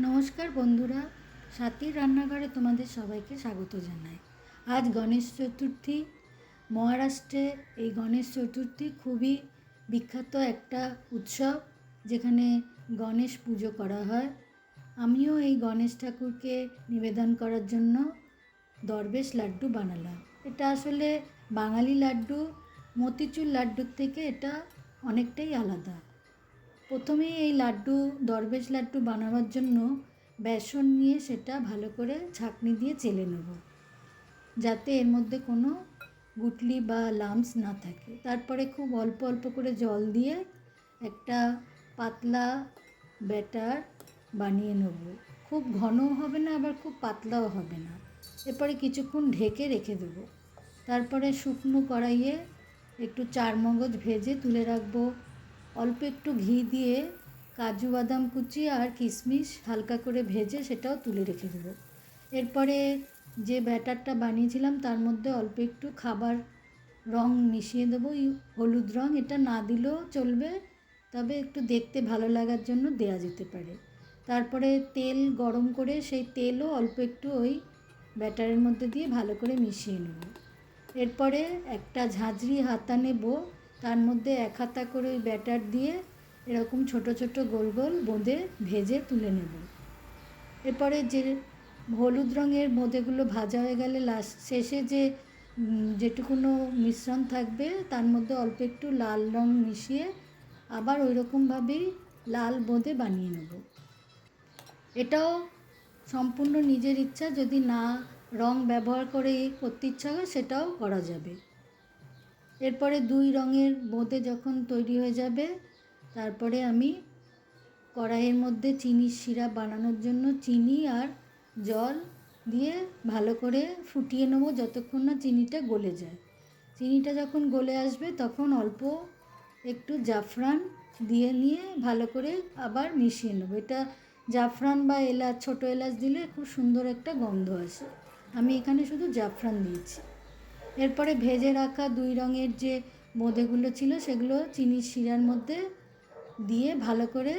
নমস্কার বন্ধুরা, সাথীর রান্নাঘরে তোমাদের সবাইকে স্বাগত জানাই। আজ গণেশ চতুর্থী। মহারাষ্ট্রে এই গণেশ চতুর্থী খুবই বিখ্যাত একটা উৎসব, যেখানে গণেশ পুজো করা হয়। আমিও এই গণেশ ঠাকুরকে নিবেদন করার জন্য দরবেশ লাড্ডু বানালাম। এটা আসলে বাঙালি লাড্ডু, মতিচুর লাড্ডুর থেকে এটা অনেকটাই আলাদা। প্রথমেই এই লাড্ডু, দরবেশ লাড্ডু বানাবার জন্য বেসন নিয়ে সেটা ভালো করে ছাঁকনি দিয়ে চেলে নেব। যাতে এর মধ্যে কোনো গুটলি বা লামস না থাকে। তারপরে খুব অল্প অল্প করে জল দিয়ে একটা পাতলা ব্যাটার বানিয়ে নেব। খুব ঘনও হবে না, আবার খুব পাতলাও হবে না। এরপরে কিছুক্ষণ ঢেকে রেখে দেবো। তারপরে শুকনো কড়াইয়ে একটু চার মগজ ভেজে তুলে রাখব। অল্প একটু ঘি দিয়ে কাজু বাদাম কুচি আর কিশমিশ হালকা করে ভেজে সেটাও তুলে রেখে দেবো। এরপরে যে ব্যাটারটা বানিয়েছিলাম তার মধ্যে অল্প একটু খাবার রং মিশিয়ে দেবো। হলুদ রং এটা না দিলেও চলবে, তবে একটু দেখতে ভালো লাগার জন্য দেয়া যেতে পারে। তারপরে তেল গরম করে সেই তেলও অল্প একটু ওই ব্যাটারের মধ্যে দিয়ে ভালো করে মিশিয়ে নেব। এরপরে একটা ঝাঁঝরি হাতা নেব। তার মধ্যে এক হাতা করে ওই ব্যাটার দিয়ে এরকম ছোট ছোট গোল গোল বোঁদে ভেজে তুলে নেব। এরপরে যে হলুদ রঙের বোঁদেগুলো ভাজা হয়ে গেলে লাস্ট শেষে যে যেটুকুনো মিশ্রণ থাকবে তার মধ্যে অল্প একটু লাল রং মিশিয়ে আবার ওই রকমভাবেই লাল বোঁদে বানিয়ে নেব। এটাও সম্পূর্ণ নিজের ইচ্ছা, যদি না রং ব্যবহার করে করতে ইচ্ছা হয় সেটাও করা যাবে। এরপরে দুই রঙের বোঁদে যখন তৈরি হয়ে যাবে, তারপরে আমি কড়াইয়ের মধ্যে চিনির সিরাপ বানানোর জন্য চিনি আর জল দিয়ে ভালো করে ফুটিয়ে নেব যতক্ষণ না চিনিটা গলে যায়। চিনিটা যখন গলে আসবে, তখন অল্প একটু জাফরান দিয়ে নিয়ে ভালো করে আবার মিশিয়ে নেব। এটা জাফরান বা এলাচ, ছোটো এলাচ দিলে খুব সুন্দর একটা গন্ধ আসে। আমি এখানে শুধু জাফরান দিয়েছি। এরপরে ভেজে রাখা দুই রঙের যে বোঁদেগুলো ছিল, সেগুলো চিনির শিরার মধ্যে দিয়ে ভালো করে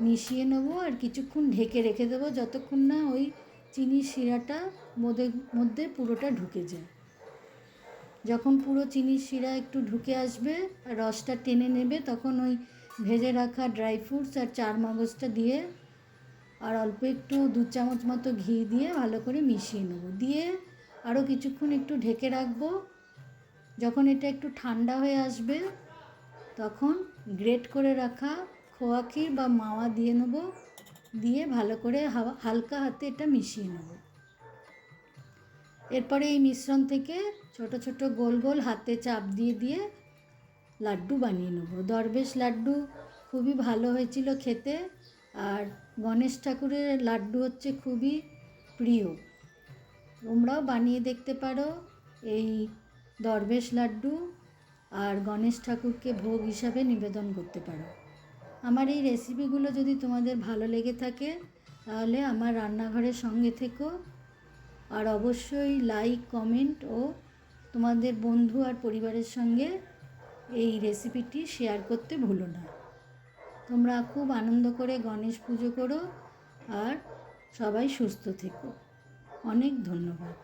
মিশিয়ে নেব আর কিছুক্ষণ ঢেকে রেখে দেবো যতক্ষণ না ওই চিনির শিরাটা বোঁদের মধ্যে পুরোটা ঢুকে যায়। যখন পুরো চিনির শিরা একটু ঢুকে আসবে আর রসটা টেনে নেবে, তখন ওই ভেজে রাখা ড্রাই ফ্রুটস আর চার মগজটা দিয়ে আর অল্প একটু দু চামচ মতো ঘি দিয়ে ভালো করে মিশিয়ে নেব। দিয়ে আরও কিছুক্ষণ একটু ঢেকে রাখব। যখন এটা একটু ঠান্ডা হয়ে আসবে, তখন গ্রেট করে রাখা খোয়া ক্ষীর বা মাওয়া দিয়ে নেব, দিয়ে ভালো করে হাওয়া, হালকা হাতে এটা মিশিয়ে নেব। এরপরে এই মিশ্রণ থেকে ছোট ছোট গোল গোল হাতে চাপ দিয়ে দিয়ে লাড্ডু বানিয়ে নেব। দরবেশ লাড্ডু খুবই ভালো হয়েছিল খেতে, আর গণেশ ঠাকুরের লাড্ডু হচ্ছে খুবই প্রিয়। তোমরাও বানিয়ে দেখতে পারো এই দরবেশ লাড্ডু আর গণেশ ঠাকুরকে ভোগ হিসাবে নিবেদন করতে পারো। আমার এই রেসিপিগুলো যদি তোমাদের ভালো লেগে থাকে, তাহলে আমার রান্নাঘরের সঙ্গে থেকো। আর অবশ্যই লাইক কমেন্ট ও তোমাদের বন্ধু আর পরিবারের সঙ্গে এই রেসিপিটি শেয়ার করতে ভুলো না। তোমরা খুব আনন্দ করে গণেশ পুজো করো আর সবাই সুস্থ থেকো। অনেক ধন্যবাদ।